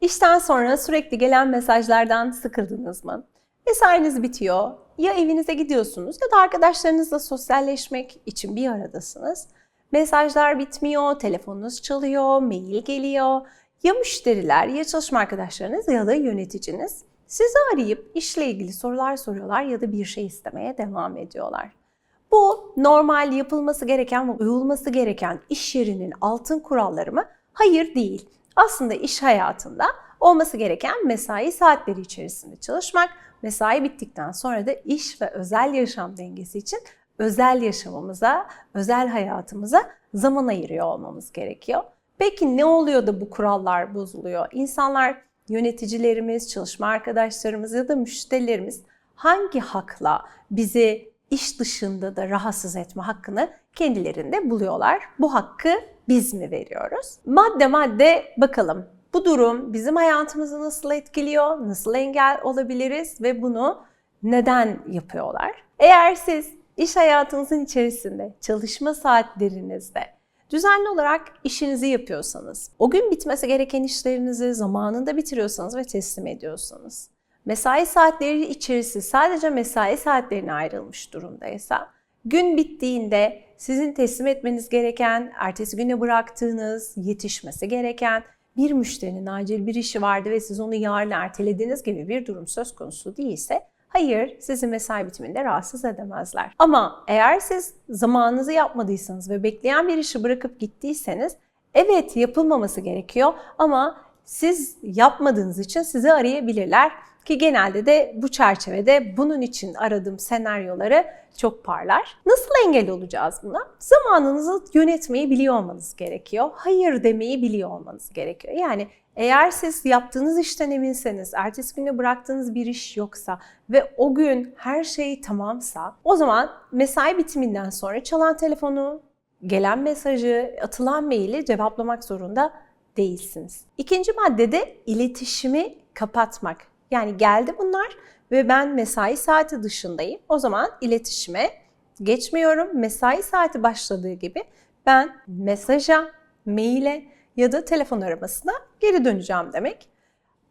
İşten sonra sürekli gelen mesajlardan sıkıldınız mı? Mesainiz bitiyor, ya evinize gidiyorsunuz ya da arkadaşlarınızla sosyalleşmek için bir aradasınız. Mesajlar bitmiyor, telefonunuz çalıyor, mail geliyor. Ya müşteriler ya çalışma arkadaşlarınız ya da yöneticiniz sizi arayıp işle ilgili sorular soruyorlar ya da bir şey istemeye devam ediyorlar. Bu normal yapılması gereken ve uyulması gereken iş yerinin altın kuralları mı? Hayır değil. Aslında iş hayatında olması gereken mesai saatleri içerisinde çalışmak, mesai bittikten sonra da iş ve özel yaşam dengesi için özel yaşamımıza, özel hayatımıza zaman ayırıyor olmamız gerekiyor. Peki ne oluyor da bu kurallar bozuluyor? İnsanlar, yöneticilerimiz, çalışma arkadaşlarımız ya da müşterilerimiz hangi hakla bizi iş dışında da rahatsız etme hakkını kendilerinde buluyorlar? Bu hakkı biz mi veriyoruz? Madde madde bakalım. Bu durum bizim hayatımızı nasıl etkiliyor? Nasıl engel olabiliriz ve bunu neden yapıyorlar? Eğer siz iş hayatınızın içerisinde, çalışma saatlerinizde düzenli olarak işinizi yapıyorsanız, o gün bitmesi gereken işlerinizi zamanında bitiriyorsanız ve teslim ediyorsanız, mesai saatleri içerisi sadece mesai saatlerine ayrılmış durumdaysa, gün bittiğinde sizin teslim etmeniz gereken, ertesi güne bıraktığınız, yetişmesi gereken bir müşterinin acil bir işi vardı ve siz onu yarın ertelediğiniz gibi bir durum söz konusu değilse Hayır, sizi mesai bitiminde rahatsız edemezler. Ama eğer siz zamanınızı yapmadıysanız ve bekleyen bir işi bırakıp gittiyseniz evet yapılmaması gerekiyor ama siz yapmadığınız için sizi arayabilirler ki genelde de bu çerçevede bunun için aradığım senaryoları çok parlar. Nasıl engel olacağız buna? Zamanınızı yönetmeyi biliyor olmanız gerekiyor. Hayır demeyi biliyor olmanız gerekiyor. Yani eğer siz yaptığınız işten eminseniz, ertesi güne bıraktığınız bir iş yoksa ve o gün her şey tamamsa o zaman mesai bitiminden sonra çalan telefonu, gelen mesajı, atılan maili cevaplamak zorunda değilsiniz. İkinci maddede iletişimi kapatmak. Yani geldi bunlar ve ben mesai saati dışındayım. O zaman iletişime geçmiyorum. Mesai saati başladığı gibi ben mesaja, maile ya da telefon aramasına geri döneceğim demek.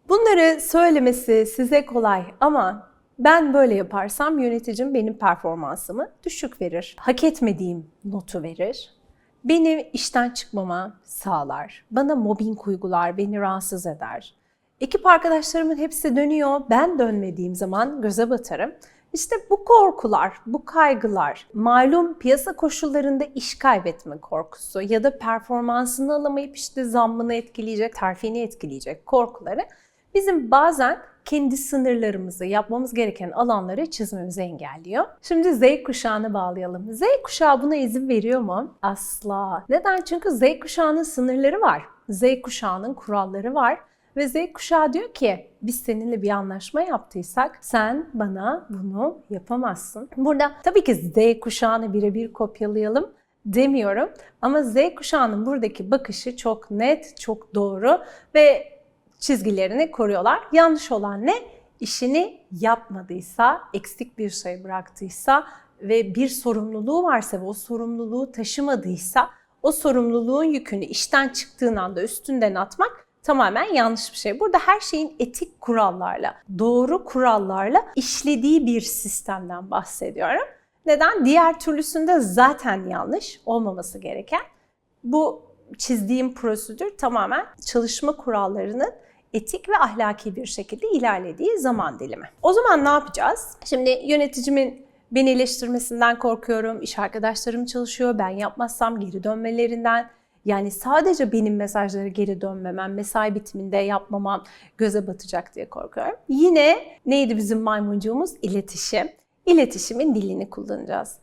Bunları söylemesi size kolay ama ben böyle yaparsam yöneticim benim performansımı düşük verir. Hak etmediğim notu verir. Beni işten çıkmama sağlar. Bana mobbing uygular, beni rahatsız eder. Ekip arkadaşlarımın hepsi dönüyor. Ben dönmediğim zaman göze batarım. İşte bu korkular, bu kaygılar, malum piyasa koşullarında iş kaybetme korkusu ya da performansını alamayıp işte zammını etkileyecek, terfini etkileyecek korkuları bizim bazen kendi sınırlarımızı, yapmamız gereken alanları çizmemizi engelliyor. Şimdi Z kuşağını bağlayalım. Z kuşağı buna izin veriyor mu? Asla. Neden? Çünkü Z kuşağının sınırları var. Z kuşağının kuralları var. Ve Z kuşağı diyor ki biz seninle bir anlaşma yaptıysak sen bana bunu yapamazsın. Burada tabii ki Z kuşağını birebir kopyalayalım demiyorum ama Z kuşağının buradaki bakışı çok net, çok doğru ve çizgilerini koruyorlar. Yanlış olan ne? İşini yapmadıysa, eksik bir şey bıraktıysa ve bir sorumluluğu varsa ve o sorumluluğu taşımadıysa o sorumluluğun yükünü işten çıktığın anda üstünden atmak tamamen yanlış bir şey. Burada her şeyin etik kurallarla, doğru kurallarla işlediği bir sistemden bahsediyorum. Neden? Diğer türlüsünde zaten yanlış olmaması gereken. Bu çizdiğim prosedür tamamen çalışma kurallarının etik ve ahlaki bir şekilde ilerlediği zaman dilimi. O zaman ne yapacağız? Şimdi yöneticimin beni eleştirmesinden korkuyorum, iş arkadaşlarım çalışıyor, ben yapmazsam geri dönmelerinden, yani sadece benim mesajları geri dönmemem, mesai bitiminde yapmamam göze batacak diye korkuyorum. Yine neydi bizim maymuncuğumuz? İletişim. İletişimin dilini kullanacağız.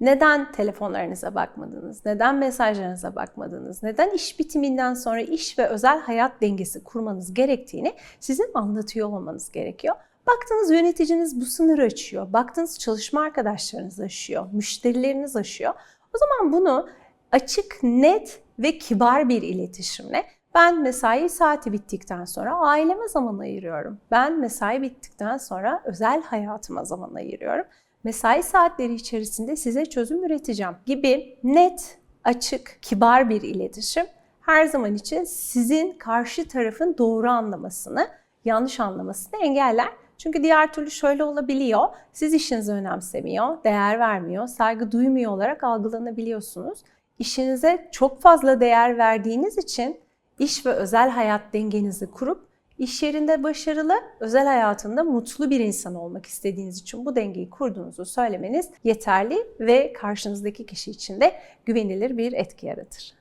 Neden telefonlarınıza bakmadınız? Neden mesajlarınıza bakmadınız? Neden iş bitiminden sonra iş ve özel hayat dengesi kurmanız gerektiğini sizin anlatıyor olmanız gerekiyor. Baktınız yöneticiniz bu sınırı aşıyor. Baktınız çalışma arkadaşlarınız aşıyor. Müşterileriniz aşıyor. O zaman bunu açık, net ve kibar bir iletişimle ben mesai saati bittikten sonra aileme zaman ayırıyorum. Ben mesai bittikten sonra özel hayatıma zaman ayırıyorum. Mesai saatleri içerisinde size çözüm üreteceğim gibi net, açık, kibar bir iletişim her zaman için sizin karşı tarafın doğru anlamasını, yanlış anlamasını engeller. Çünkü diğer türlü şöyle olabiliyor. Siz işinizi önemsemiyor, değer vermiyor, saygı duymuyor olarak algılanabiliyorsunuz. İşinize çok fazla değer verdiğiniz için iş ve özel hayat dengenizi kurup iş yerinde başarılı, özel hayatında mutlu bir insan olmak istediğiniz için bu dengeyi kurduğunuzu söylemeniz yeterli ve karşınızdaki kişi için de güvenilir bir etki yaratır.